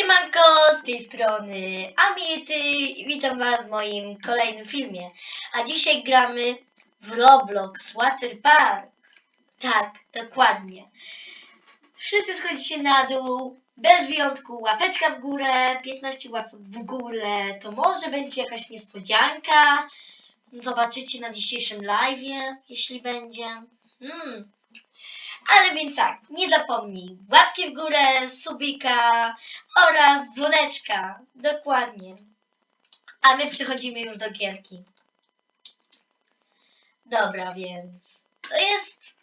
Siemanko, z tej strony Amiety i witam was w moim kolejnym filmie. A dzisiaj gramy w Roblox Water Park. Tak, dokładnie. Wszyscy schodzicie na dół, bez wyjątku łapeczka w górę, 15 łapek w górę, to może będzie jakaś niespodzianka. Zobaczycie na dzisiejszym live'ie, jeśli będzie. Hmm. Ale więc tak, nie zapomnij łapki w górę, subika oraz dzwoneczka. Dokładnie. A my przechodzimy już do gierki. Dobra, więc to jest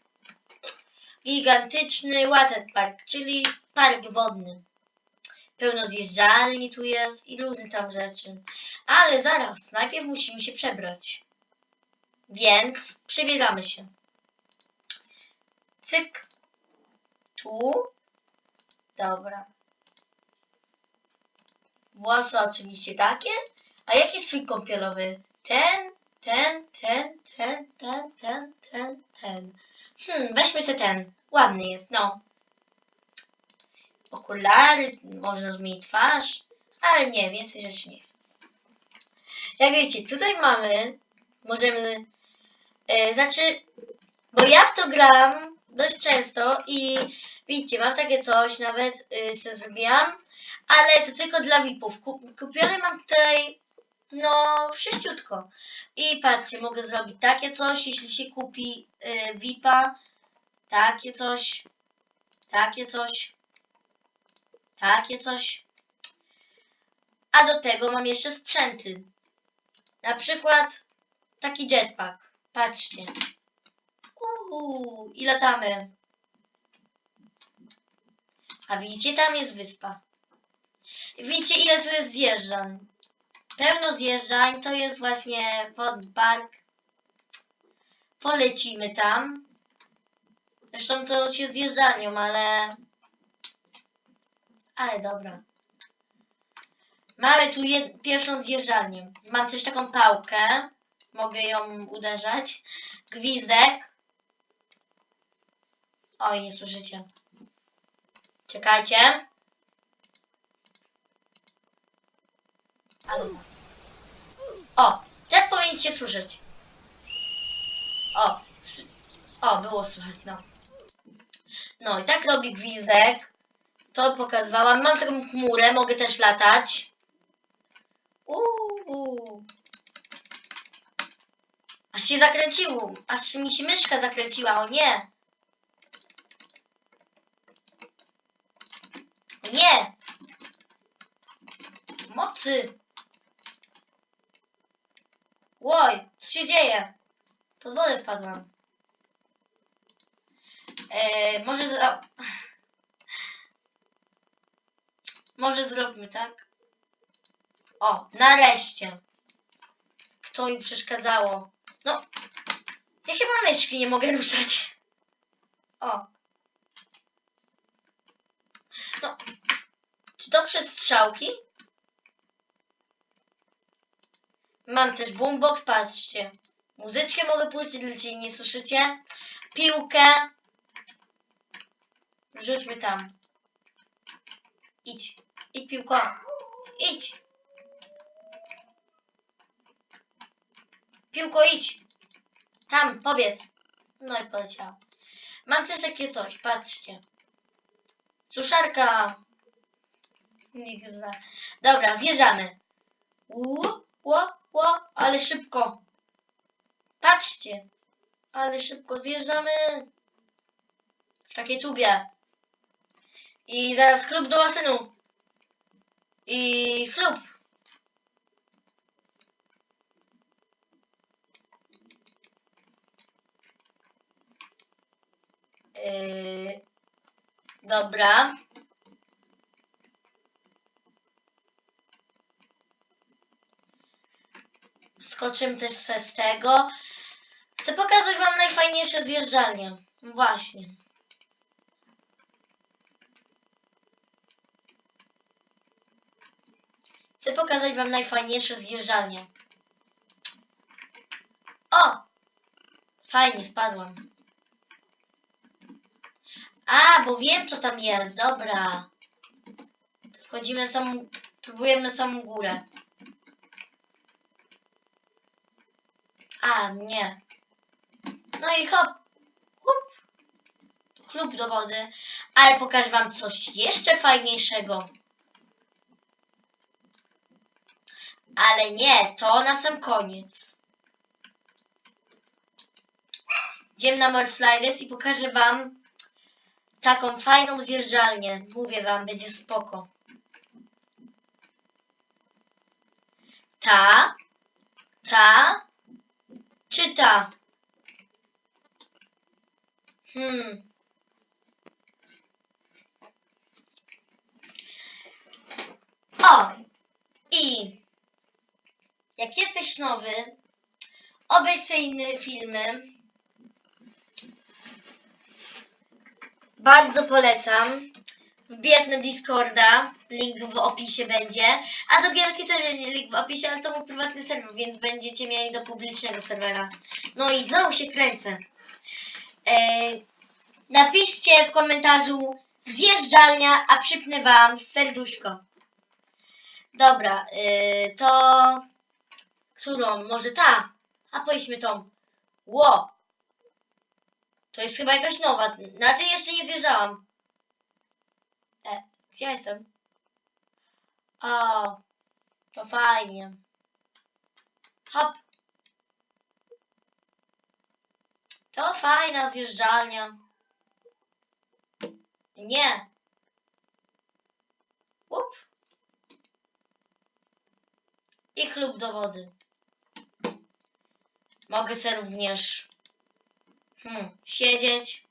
gigantyczny waterpark, czyli park wodny. Pełno zjeżdżalni tu jest i różnych tam rzeczy. Ale zaraz, najpierw musimy się przebrać. Więc przebieramy się. Cyk. Tu. Dobra. Włosy oczywiście takie. A jaki strój kąpielowy? Ten, ten, ten, ten, ten, ten, ten, ten. Hmm, weźmy sobie ten. Ładny jest, no. Okulary, można zmienić twarz, ale nie, więcej rzeczy nie chcę. Jak wiecie, tutaj mamy, możemy, yy, znaczy, bo ja w to gram dość często i widzicie, mam takie coś, nawet yy, sobie zrobiłam, ale to tylko dla VIP-ów. Kup- Kupione mam tutaj, no, wszyściutko. I patrzcie, mogę zrobić takie coś, jeśli się kupi yy, VIP-a, takie coś, takie coś, takie coś. A do tego mam jeszcze sprzęty. Na przykład taki jetpack. Patrzcie. I latamy. A widzicie, tam jest wyspa. Widzicie, ile tu jest zjeżdżań. Pełno zjeżdżań, to jest właśnie wodny park. Polecimy tam. Zresztą to się zjeżdżalnią, ale... Ale dobra. Mamy tu jed- pierwszą zjeżdżalnię. Mam też taką pałkę. Mogę ją uderzać. Gwizdek. Oj, nie słyszycie. Czekajcie. Ale... O, teraz powinniście słyszeć. O, o, było słychać, no. No i tak robi gwizdek. To pokazywałam. Mam taką chmurę, mogę też latać. Uuu. Aż się zakręciło. Aż mi się myszka zakręciła, o nie. Nie. Mocy. Łoj, co się dzieje? Pod wodę wpadłam. Eee, może za... Może zróbmy tak? O, nareszcie. Kto mi przeszkadzało? No, ja chyba myszki nie mogę ruszać. O. No, czy to przez strzałki? Mam też boombox, patrzcie. Muzyczkę mogę puścić, ciebie nie słyszycie. Piłkę. Rzućmy tam. Idź. Idź piłko. Idź. Piłko idź. Tam, powiedz. No i poleciała. Mam też takie coś, patrzcie. Suszarka. Nikt zna. Dobra, zjeżdżamy. Ło, ło, ło, ale szybko. Patrzcie. Ale szybko zjeżdżamy. W takiej tubie. I zaraz chlub do basenu. I chlub. Yy, dobra. Skoczymy też se z tego. Chcę pokazać wam najfajniejsze zjeżdżalnie. Właśnie. Chcę pokazać wam najfajniejsze zjeżdżalnie. O! Fajnie, spadłam. A, bo wiem co tam jest, dobra. Wchodzimy na samą, próbujemy na samą górę. A, nie. No i hop, hop, chlub do wody. Ale pokażę wam coś jeszcze fajniejszego. Ale nie, to na sam koniec. Idziemy na Sliders i pokażę wam taką fajną zjeżdżalnię. Mówię wam, będzie spoko. Ta, ta, czy ta? Hmm. O! I jak jesteś nowy, obejrzyj sobie inne filmy. Bardzo polecam. Wbijać na Discorda, link w opisie będzie. A do Gierki też będzie link w opisie, ale to mój prywatny serwer, więc będziecie mieli do publicznego serwera. No i znowu się kręcę. E, napiszcie w komentarzu zjeżdżalnia, a przypnę wam serduszko. Dobra, y, to... Którą? Może ta? A pojedźmy tą. Ło! To jest chyba jakaś nowa. Na tej jeszcze nie zjeżdżałam. Gdzie jestem? O, to fajnie. Hop. To fajna zjeżdżalnia. Nie. Up. I klub do wody. Mogę sobie również hmm, siedzieć.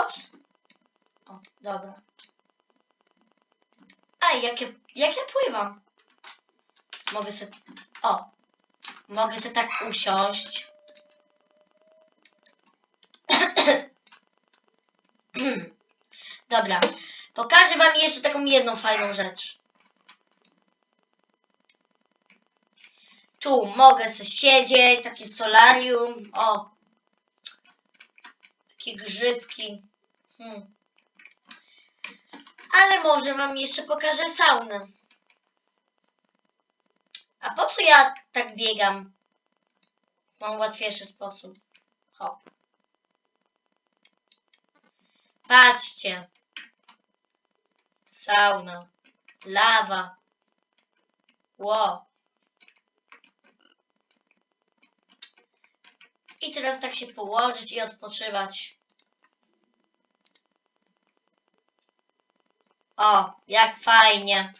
Ops. O, dobra. Ej, jak ja, jak ja pływam? Mogę sobie... O. Mogę sobie tak usiąść. Dobra. Pokażę wam jeszcze taką jedną fajną rzecz. Tu mogę sobie siedzieć, takie solarium. O. Takie grzybki. Hmm. Ale może wam jeszcze pokażę saunę. A po co ja tak biegam? Mam łatwiejszy sposób. Hop. Patrzcie. Sauna. Lawa. Ło. I teraz tak się położyć i odpoczywać. O, jak fajnie.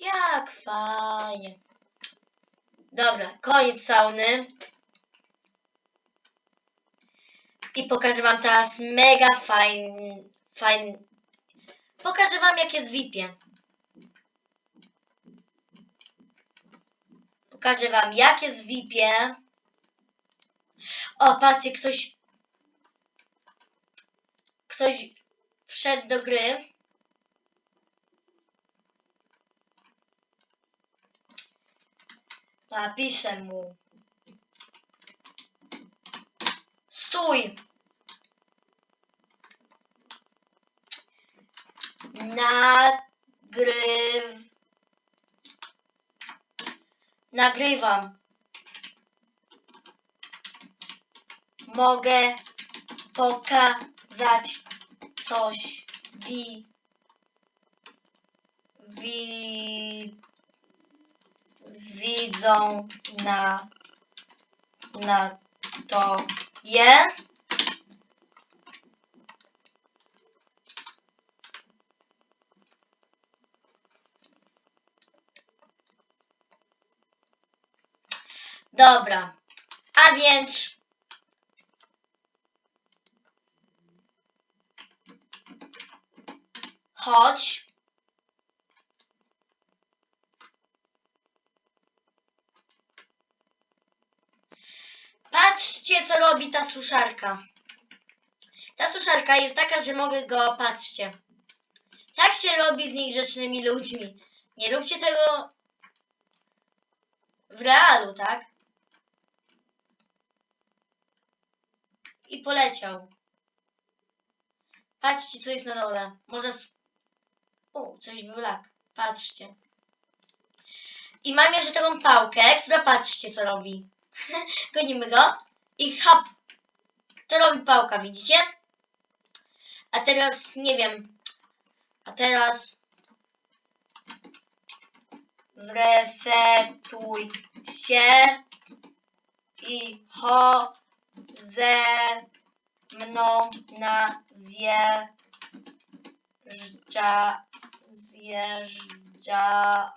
Jak fajnie. Dobra, koniec sauny. I pokażę wam teraz mega fajny, fajny. Pokażę wam jak jest VIP-ie. Pokażę wam jak jest VIP-ie. O, patrzcie, ktoś... Ktoś wszedł do gry. Napiszę mu. Stój! Nagryw... Nagrywam. Mogę pokazać coś wi... wi... widzą na... na to je. Dobra, a więc chodź. Patrzcie, co robi ta suszarka. Ta suszarka jest taka, że mogę go, patrzcie. Tak się robi z niegrzecznymi ludźmi. Nie róbcie tego w realu, tak? i poleciał. Patrzcie, co jest na dole. Może... O, coś był lak. Patrzcie. I mam jeszcze taką pałkę, która patrzcie, co robi. Gonimy go. I hop. To robi pałka, widzicie? A teraz, nie wiem. A teraz... Zresetuj się i ho ze mną na zjeżdża zjeżdża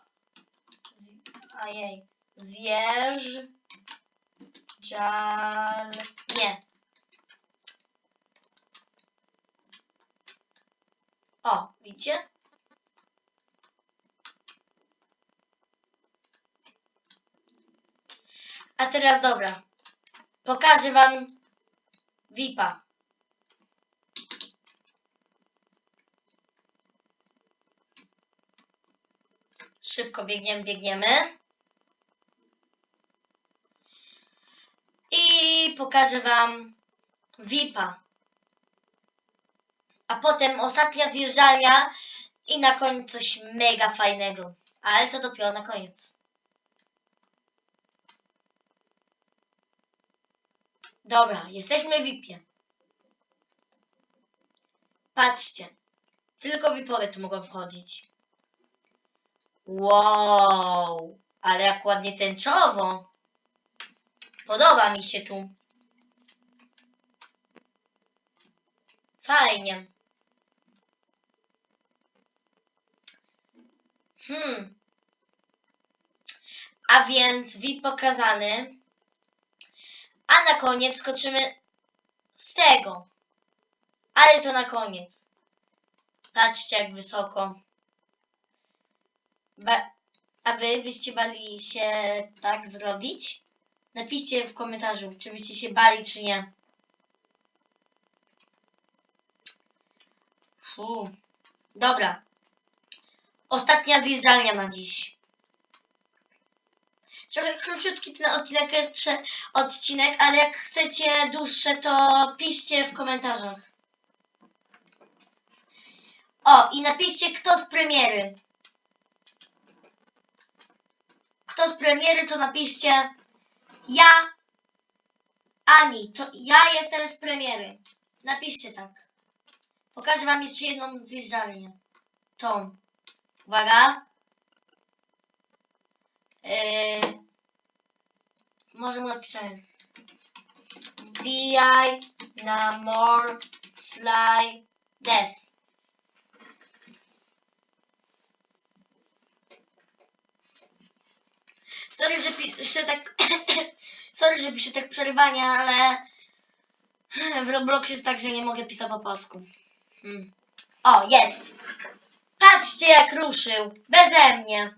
z, ajej zjeżdżal nie o widzicie a teraz dobra pokażę wam VIPa. Szybko biegniemy, biegniemy. I pokażę wam VIPa. A potem ostatnia zjeżdżalnia i na koniec coś mega fajnego. Ale to dopiero na koniec. Dobra, jesteśmy w VIP-ie. Patrzcie. Tylko VIPowie tu mogą wchodzić. Wow, ale jak ładnie tęczowo. Podoba mi się tu. Fajnie. Hmm. A więc VIP pokazany. A na koniec skoczymy z tego. Ale to na koniec. Patrzcie jak wysoko. Ba a wy byście bali się tak zrobić? Napiszcie w komentarzu, czy byście się bali, czy nie. Fu. Dobra. Ostatnia zjeżdżalnia na dziś. Trochę króciutki ten odcinek, odcinek, ale jak chcecie dłuższe, to piszcie w komentarzach. O, i napiszcie kto z premiery. Kto z premiery, to napiszcie ja, Ami, to ja jestem z premiery. Napiszcie tak. Pokażę wam jeszcze jedną zjeżdżalnię. Tą. Uwaga. Yy, może mu napiszemy. Wbijaj na more slides. Sorry, że piszę tak. Sorry, że piszę tak przerywania, ale w Robloxie jest tak, że nie mogę pisać po polsku. Hmm. O, jest! Patrzcie, jak ruszył. Beze mnie.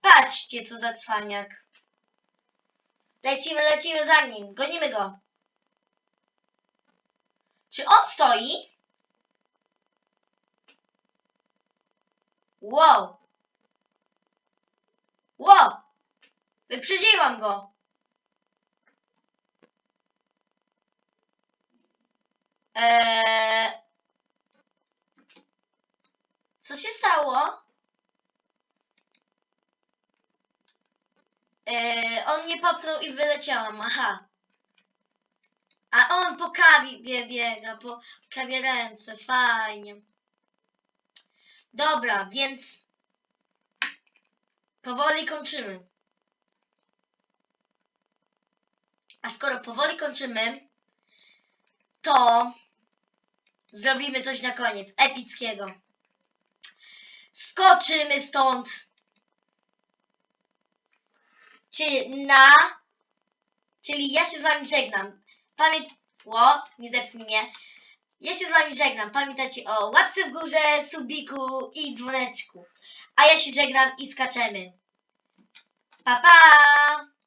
Patrzcie, co za cwaniak. Lecimy, lecimy za nim. Gonimy go. Czy on stoi? Wow. Wow. Wyprzedziłam go. Eee... Co się stało? Eee, on nie popchnął i wyleciałam, aha. A on po kawie bie- biega, po kawie ręce, fajnie. Dobra, więc powoli kończymy. A skoro powoli kończymy, to zrobimy coś na koniec epickiego. Skoczymy stąd. Czyli na. Czyli ja się z wami żegnam. Pamięt. Ło, nie zepnij mnie. Ja się z wami żegnam. Pamiętajcie o łapce w górze, subiku i dzwoneczku. A ja się żegnam i skaczemy. Bye.